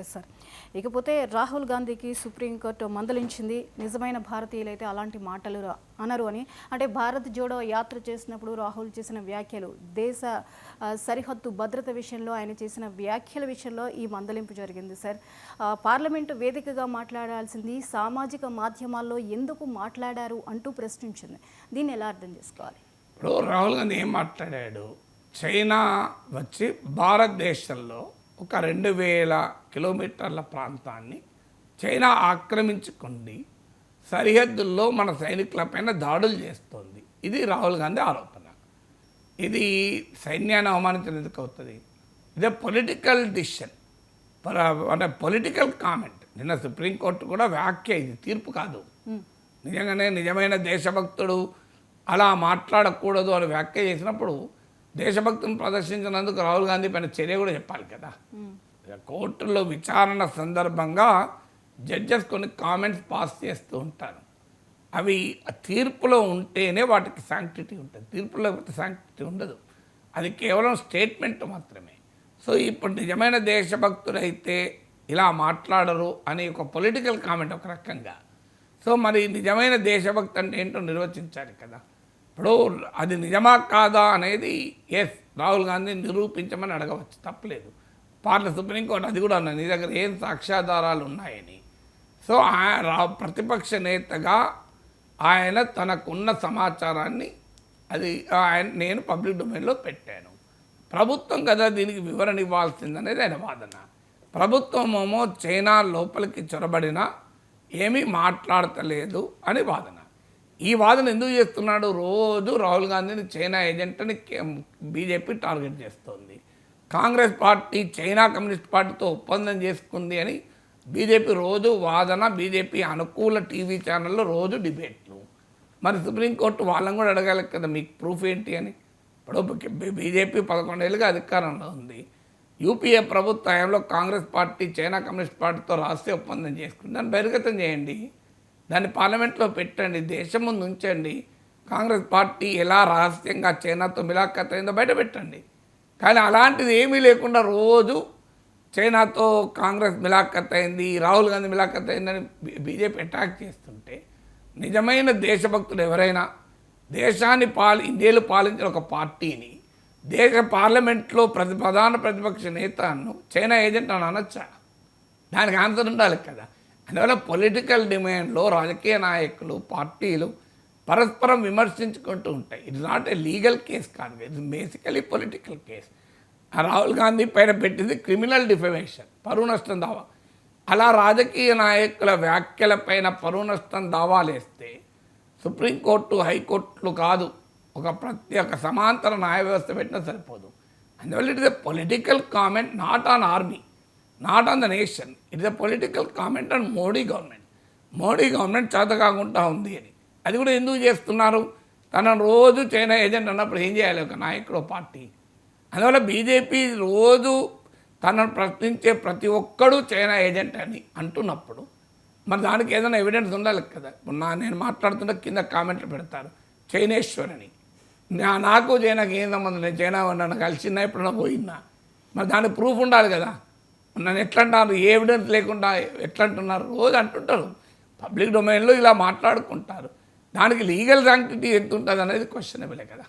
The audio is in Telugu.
ఎస్ సార్ ఇకపోతే రాహుల్ గాంధీకి సుప్రీంకోర్టు మందలించింది. నిజమైన భారతీయులైతే అలాంటి మాటలు రా- అనరు అని. అంటే భారత్ జోడో యాత్ర చేసినప్పుడు రాహుల్ చేసిన వ్యాఖ్యలు దేశ సరిహద్దు భద్రత విషయంలో ఆయన చేసిన వ్యాఖ్యల విషయంలో ఈ మందలింపు జరిగింది సార్ పార్లమెంటు వేదికగా మాట్లాడాల్సింది సామాజిక మాధ్యమాల్లో ఎందుకు మాట్లాడారు అంటూ ప్రశ్నించింది. దీన్ని ఎలా అర్థం చేసుకోవాలి? ఇప్పుడు రాహుల్ గాంధీ ఏం మాట్లాడాడు? చైనా వచ్చి భారతదేశంలో ఒక రెండు వేల కిలోమీటర్ల ప్రాంతాన్ని చైనా ఆక్రమించుకుంది. సరిహద్దుల్లో మన సైనికులపైన దాడులు చేస్తోంది. ఇది రాహుల్ గాంధీ ఆరోపణ. ఇది సైన్యాన్ని అవమానించినందుకు అవుతుంది. ఇదే పొలిటికల్ డిసిషన్ అంటే పొలిటికల్ కామెంట్ నిన్న సుప్రీంకోర్టు కూడా వ్యాఖ్య ఇది తీర్పు కాదు. నిజంగానే నిజమైన దేశభక్తుడు అలా మాట్లాడకూడదు అని వ్యాఖ్య చేసినప్పుడు దేశభక్తిని ప్రదర్శించినందుకు రాహుల్ గాంధీ పైన చర్య కూడా చెప్పాలి కదా. కోర్టులో విచారణ సందర్భంగా జడ్జెస్ కొన్ని కామెంట్స్ పాస్ చేస్తూ ఉంటారు. అవి తీర్పులో ఉంటేనే వాటికి శాంక్టిటీ ఉంటుంది. తీర్పులో లేకపోతే శాంక్టిటీ ఉండదు. అది కేవలం స్టేట్మెంట్ మాత్రమే. సో ఇప్పుడు నిజమైన దేశభక్తుడైతే ఇలా మాట్లాడరు అని ఒక పొలిటికల్ కామెంట్ ఒక రకంగా. సో మరి నిజమైన దేశభక్తి అంటే ఏంటో నిర్వచించాలి కదా. ఇప్పుడు అది నిజమా కాదా అనేది ఎస్ రాహుల్ గాంధీ నిరూపించమని అడగవచ్చు తప్పలేదు. పార్ల సుప్రీంకోర్టు అది కూడా అన్నది నీ దగ్గర ఏం సాక్ష్యాధారాలు ఉన్నాయని. సో ఆయన ప్రతిపక్ష నేతగా ఆయన తనకున్న సమాచారాన్ని అది ఆయన నేను పబ్లిక్ డొమైన్లో పెట్టాను. ప్రభుత్వం కదా దీనికి వివరణ ఇవ్వాల్సిందనేది ఆయన వాదన. ప్రభుత్వమేమో చైనా లోపలికి చొరబడినా ఏమీ మాట్లాడతలేదు అని వాదన. ఈ వాదన ఎందుకు చేస్తున్నాడు? రోజు రాహుల్ గాంధీని చైనా ఏజెంట్ అని బీజేపీ టార్గెట్ చేస్తోంది. కాంగ్రెస్ పార్టీ చైనా కమ్యూనిస్ట్ పార్టీతో ఒప్పందం చేసుకుంది అని బీజేపీ రోజు వాదన బీజేపీ అనుకూల టీవీ ఛానల్లో రోజు డిబేట్లు. మరి సుప్రీంకోర్టు వాళ్ళని కూడా అడగాలి కదా మీకు ప్రూఫ్ ఏంటి అని. ఇప్పుడు బీజేపీ పదకొండేళ్ళుగా అధికారంలో ఉంది. యూపీఏ ప్రభుత్వ హయాంలో కాంగ్రెస్ పార్టీ చైనా కమ్యూనిస్ట్ పార్టీతో రహస్య ఒప్పందం చేసుకుంది. దాన్ని బహిర్గతం చేయండి. దాన్ని పార్లమెంట్లో పెట్టండి దేశం ముందు ఉంచండి. కాంగ్రెస్ పార్టీ ఎలా రహస్యంగా చైనాతో మిలాఖత్ అయిందో బయట పెట్టండి. కానీ అలాంటిది ఏమీ లేకుండా రోజు చైనాతో కాంగ్రెస్ మిలాఖత్ అయింది రాహుల్ గాంధీ మిలాఖత్ అయిందని బీజేపీ అటాక్ చేస్తుంటే నిజమైన దేశభక్తులు ఎవరైనా దేశాన్ని పాలి ఇండియాలో పాలించిన ఒక పార్టీని దేశ పార్లమెంట్లో ప్రతి ప్రధాన ప్రతిపక్ష నేతను చైనా ఏజెంట్ అని అనొచ్చా? దానికి ఆన్సర్ ఉండాలి కదా. అందువల్ల పొలిటికల్ డిమాండ్లో రాజకీయ నాయకులు పార్టీలు పరస్పరం విమర్శించుకుంటూ ఉంటాయి. It's not a legal case కాదు. It's basically political case Rahul Gandhi పైన పెట్టింది క్రిమినల్ డిఫమేషన్ పరువు నష్టం దావా. అలా రాజకీయ నాయకుల వ్యాఖ్యలపైన పరువు నష్టం దావాలేస్తే సుప్రీంకోర్టు హైకోర్టులు కాదు. ఒక ప్రత్యేక సమాంతర న్యాయ వ్యవస్థ పెట్టినా సరిపోదు. అందువల్ల it is a political comment not on army not on the nation it is a political comment and Modi government Modi government చేత కాకుండా ఉంది అని. అది కూడా ఎందుకు చేస్తున్నారు? తనను రోజు చైనా ఏజెంట్ అన్నప్పుడు ఏం చేయాలి? ఒక నాయకుడు పార్టీ. అందువల్ల బీజేపీ రోజు తనను ప్రశ్నించే ప్రతి ఒక్కడు చైనా ఏజెంట్ అని అంటున్నప్పుడు మరి దానికి ఏదైనా ఎవిడెన్స్ ఉండాలి కదా? ఇప్పుడు నా నేను మాట్లాడుతుంటే కింద కామెంట్లు పెడతారు. చైనేశ్వరని. నా నాకు చైనాకి ఏం సంబంధం లేదు. చైనా నన్ను కలిసినా ఎప్పుడైనా పోయినా. మరి దానికి ప్రూఫ్ ఉండాలి కదా? నన్ను ఎట్లంటారు? ఏ ఎవిడెన్స్ లేకుండా ఎట్లంటున్నారు? రోజు అంటుంటారు. పబ్లిక్ డొమైన్లో ఇలా మాట్లాడుకుంటారు. దానికి లీగల్ శాంక్టిటీ ఎంత ఉంటుంది అనేది క్వశ్చనబులే కదా.